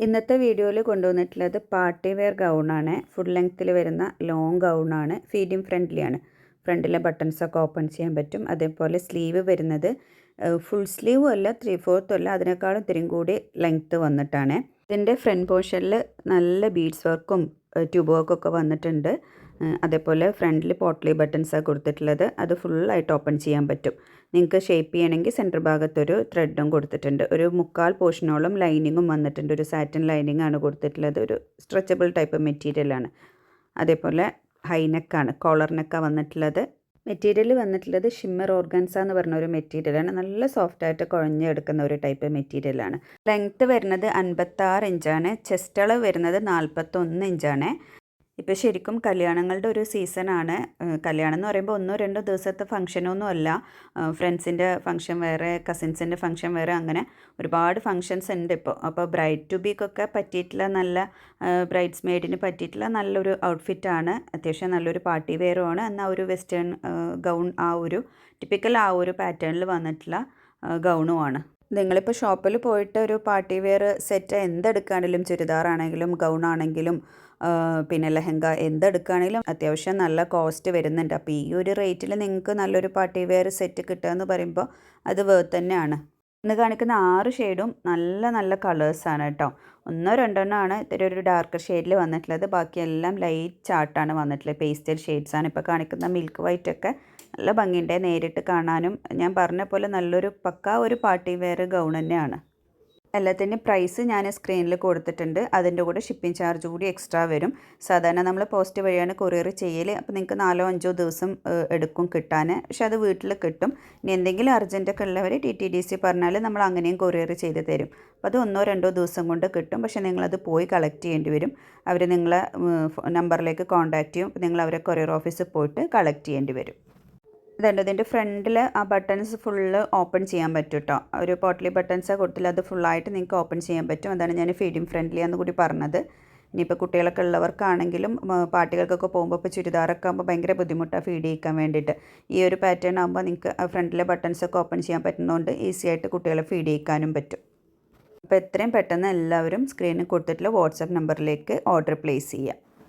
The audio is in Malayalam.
ഇന്നത്തെ വീഡിയോയിൽ കൊണ്ടുവന്നിട്ടുള്ളത് പാർട്ടി വെയർ ഗൗണാണ്. ഫുൾ ലെങ്ത്തിൽ വരുന്ന ലോങ് ഗൗണാണ്. ഫീഡിങ് ഫ്രണ്ട്ലിയാണ്. ഫ്രണ്ടിലെ ബട്ടൺസൊക്കെ ഓപ്പൺ ചെയ്യാൻ പറ്റും. അതേപോലെ സ്ലീവ് വരുന്നത് ഫുൾ സ്ലീവും അല്ല ത്രീ ഫോർത്തും അല്ല. അതിനേക്കാളും ഇത്തിരിയും കൂടി ലെങ്ത്ത് വന്നിട്ടാണ്. ഇതിന്റെ ഫ്രണ്ട് പോർഷനിൽ നല്ല ബീഡ്സ് വർക്കും ട്യൂബ് വർക്ക് ഒക്കെ വന്നിട്ടുണ്ട് അതേപോലെ ഫ്രണ്ടിൽ പോട്ട്ലി ബട്ടൺസാണ് കൊടുത്തിട്ടുള്ളത്. അത് ഫുള്ളായിട്ട് ഓപ്പൺ ചെയ്യാൻ പറ്റും. നിങ്ങൾക്ക് ഷേപ്പ് ചെയ്യണമെങ്കിൽ സെന്റർ ഭാഗത്തൊരു ത്രെഡും കൊടുത്തിട്ടുണ്ട്. ഒരു മുക്കാൽ പോർഷനോളം ലൈനിങ്ങും വന്നിട്ടുണ്ട്. ഒരു സാറ്റിൻ ലൈനിങ് ആണ് കൊടുത്തിട്ടുള്ളത്. ഒരു സ്ട്രെച്ചബിൾ ടൈപ്പ് മെറ്റീരിയലാണ്. അതേപോലെ ഹൈനെക്കാണ് കോളർ നെക്കാണ് വന്നിട്ടുള്ളത്. മെറ്റീരിയൽ വന്നിട്ടുള്ളത് ഷിമ്മർ ഓർഗൻസ എന്ന് പറഞ്ഞ ഒരു മെറ്റീരിയലാണ് നല്ല സോഫ്റ്റ് സോഫ്റ്റായിട്ട് കുഴഞ്ഞെടുക്കുന്ന ഒരു ടൈപ്പ് മെറ്റീരിയലാണ് ലെങ്ത്ത് വരുന്നത് അൻപത്താറ് ഇഞ്ചാണ് ചെസ്റ്റ് അളവ് വരുന്നത് നാൽപ്പത്തൊന്ന് ഇഞ്ചാണ് ഇപ്പോൾ ശരിക്കും കല്യാണങ്ങളുടെ ഒരു സീസണാണ് കല്യാണം എന്ന് പറയുമ്പോൾ ഒന്നോ രണ്ടോ ദിവസത്തെ ഫംഗ്ഷനൊന്നും അല്ല. ഫ്രണ്ട്സിന്റെ ഫംഗ്ഷൻ വേറെ കസിൻസിന്റെ ഫംഗ്ഷൻ വേറെ അങ്ങനെ ഒരുപാട് ഫംഗ്ഷൻസ് ഉണ്ട് ഇപ്പോൾ അപ്പോൾ ബ്രൈഡ് ടു ബീക്കൊക്കെ പറ്റിയിട്ടുള്ള നല്ല ബ്രൈഡ്സ് മെയ്ഡിന് പറ്റിയിട്ടുള്ള നല്ലൊരു ഔട്ട്ഫിറ്റാണ് അത്യാവശ്യം നല്ലൊരു പാർട്ടി വെയറുമാണ് എന്നാൽ ഒരു വെസ്റ്റേൺ ഗൗൺ ആ ഒരു ടിപ്പിക്കൽ ആ ഒരു പാറ്റേണിൽ വന്നിട്ടുള്ള ഗൗണുമാണ് നിങ്ങളിപ്പോൾ ഷോപ്പിൽ പോയിട്ട് ഒരു പാർട്ടി വെയർ സെറ്റ് എന്തെടുക്കുകയാണെങ്കിലും ചുരിദാറാണെങ്കിലും ഗൗൺ ആണെങ്കിലും പിന്നെ ലെഹങ്ക എന്തെടുക്കുകയാണെങ്കിലും അത്യാവശ്യം നല്ല കോസ്റ്റ് വരുന്നുണ്ട്. അപ്പോൾ ഈ ഒരു റേറ്റിൽ നിങ്ങൾക്ക് നല്ലൊരു പാർട്ടി വെയർ സെറ്റ് കിട്ടുക എന്ന് പറയുമ്പോൾ അത് വേർത്ത് തന്നെയാണ്. ഇന്ന് കാണിക്കുന്ന ആറ് ഷെയ്ഡും നല്ല നല്ല കളേഴ്സാണ് കേട്ടോ. ഒന്നോ രണ്ടെണ്ണോ ആണ് ഇത്തിരി ഒരു ഡാർക്ക് ഷെയ്ഡിൽ വന്നിട്ടുള്ളത്. ബാക്കിയെല്ലാം ലൈറ്റ് ചാർട്ടാണ് വന്നിട്ടുള്ളത്. പേസ്റ്റൽ ഷെയ്ഡ്സാണ് ഇപ്പോൾ കാണിക്കുന്ന മിൽക്ക് വൈറ്റ് ഒക്കെ. നല്ല ഭംഗിയുണ്ട് നേരിട്ട് കാണാനും. ഞാൻ പറഞ്ഞ പോലെ നല്ലൊരു പക്ക ഒരു പാർട്ടി വെയർ ഗൗൺ തന്നെയാണ്. എല്ലാത്തിന്റെ പ്രൈസ് ഞാൻ സ്ക്രീനിൽ കൊടുത്തിട്ടുണ്ട്. അതിന്റെ കൂടെ ഷിപ്പിംഗ് ചാർജ് കൂടി എക്സ്ട്രാ വരും. സാധാരണ നമ്മൾ പോസ്റ്റ് വഴിയാണ് കൊറിയർ ചെയ്യൽ അപ്പോൾ നിങ്ങൾക്ക് നാലോ അഞ്ചോ ദിവസം എടുക്കും കിട്ടാൻ പക്ഷെ അത് വീട്ടിൽ കിട്ടും. ഇനി എന്തെങ്കിലും അർജന്റൊക്കെ ഉള്ളവർ ടി ടി ഡി സി പറഞ്ഞാൽ നമ്മൾ അങ്ങനെയും കൊറിയർ ചെയ്ത് തരും. അപ്പോൾ അത് ഒന്നോ രണ്ടോ ദിവസം കൊണ്ട് കിട്ടും. പക്ഷേ നിങ്ങളത് പോയി കളക്ട് ചെയ്യേണ്ടി വരും. അവർ നിങ്ങളെ നമ്പറിലേക്ക് കോൺടാക്റ്റ് ചെയ്യും. നിങ്ങൾ അവരെ കൊറിയർ ഓഫീസിൽ പോയിട്ട് കളക്ട് ചെയ്യേണ്ടി വരും. ഇതുണ്ട്. ഇതിന്റെ ഫ്രണ്ടിൽ ആ ബട്ടൺസ് ഫുള്ള് ഓപ്പൺ ചെയ്യാൻ പറ്റും കേട്ടോ ഒരു പോട്ടലി ബട്ടൺസ് കൊടുത്തില്ല. അത് ഫുള്ളായിട്ട് നിങ്ങൾക്ക് ഓപ്പൺ ചെയ്യാൻ പറ്റും. അതാണ് ഞാൻ ഫീഡിങ് ഫ്രണ്ട്ലി എന്ന് കൂടി പറഞ്ഞത്. ഇനിയിപ്പോൾ കുട്ടികളൊക്കെ ഉള്ളവർക്കാണെങ്കിലും പാട്ടികൾക്കൊക്കെ പോകുമ്പോൾ ഇപ്പോൾ ചുരിദാറൊക്കെ ആകുമ്പോൾ ഭയങ്കര ബുദ്ധിമുട്ടാണ് ഫീഡ് ചെയ്യിക്കാൻ വേണ്ടിയിട്ട്. ഈ ഒരു പാറ്റേൺ ആകുമ്പോൾ നിങ്ങൾക്ക് ഫ്രണ്ടിലെ ബട്ടൺസൊക്കെ ഓപ്പൺ ചെയ്യാൻ പറ്റുന്നതുകൊണ്ട് ഈസി ആയിട്ട് കുട്ടികളെ ഫീഡ് ചെയ്യിക്കാനും പറ്റും. അപ്പോൾ എത്രയും പെട്ടെന്ന് എല്ലാവരും സ്ക്രീനിൽ കൊടുത്തിട്ടുള്ള വാട്സപ്പ് നമ്പറിലേക്ക് ഓർഡർ പ്ലേസ് ചെയ്യുക